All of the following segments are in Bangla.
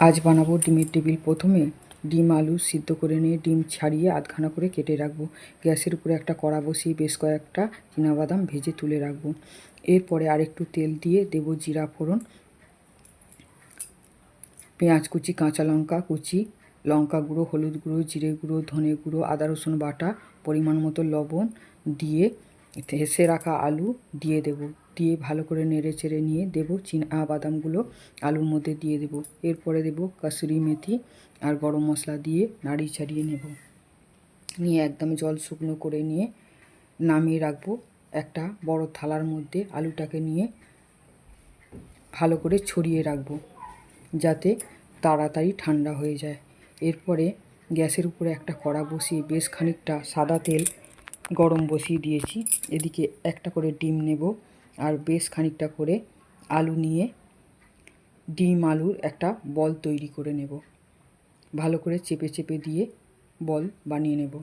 আজ বানাবো ডিমের টেবিল প্রথমে। ডিম, আলু সিদ্ধ করে নিয়ে ডিম ছাড়িয়ে আধখানা করে কেটে রাখব। গ্যাসের উপরে একটা কড়া বসিয়ে বেশ কয়েকটা বাদাম ভেজে তুলে রাখব। এরপরে আরেকটু তেল দিয়ে দেবো জিরা ফোড়ন, পেঁয়াজ কুচি, কাঁচা লঙ্কা কুচি, লঙ্কা গুঁড়ো, হলুদ গুঁড়ো, জিরে গুঁড়ো, ধনে গুঁড়ো, আদা রসুন বাটা, পরিমাণ মতো লবণ দিয়ে হেসে রাখা আলু দিয়ে দেব। দিয়ে ভালো করে নেড়ে চেড়ে নিয়ে দেবো চীনা বাদামগুলো আলুর মধ্যে দিয়ে দেবো। এরপরে দেবো কাসুরি মেথি আর গরম মশলা দিয়ে নাড়ি ছাড়িয়ে নেব। নিয়ে একদম জল শুকনো করে নিয়ে নামিয়ে রাখব একটা বড় থালার মধ্যে আলুটাকে নিয়ে ভালো করে ছড়িয়ে রাখব যাতে তাড়াতাড়ি ঠান্ডা হয়ে যায়। এরপরে গ্যাসের উপরে একটা কড়া বসিয়ে বেশ খানিকটা সাদা তেল গরম বসিয়ে দিয়েছি। এদিকে একটা করে ডিম নেব আর বেশ খানিকটা করে আলু নিয়ে ডিম আলুর একটা বল তৈরি করে নেব। ভালো করে চেপে চেপে দিয়ে বল বানিয়ে নেব।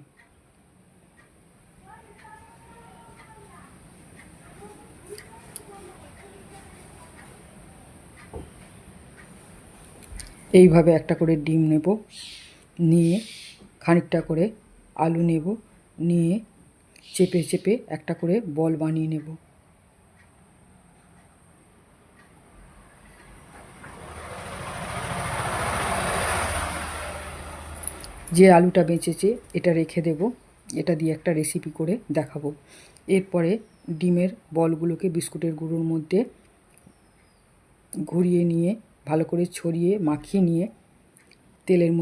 এইভাবে একটা করে ডিম নেব। নিয়ে খানিকটা করে আলু নেব। নিয়ে চেপে চেপে একটা করে বল বানিয়ে নেব। যে আলুটা বেঁচেছে, এটা রেখে দেব। এটা দিয়ে একটা রেসিপি করে দেখাবো। এরপরে ডিমের বলগুলোকে বিস্কুটের গুঁড়োর মধ্যে ঘুরিয়ে নিয়ে, ভালো করে ছড়িয়ে, মাখিয়ে নিয়ে, তেলের মধ্যে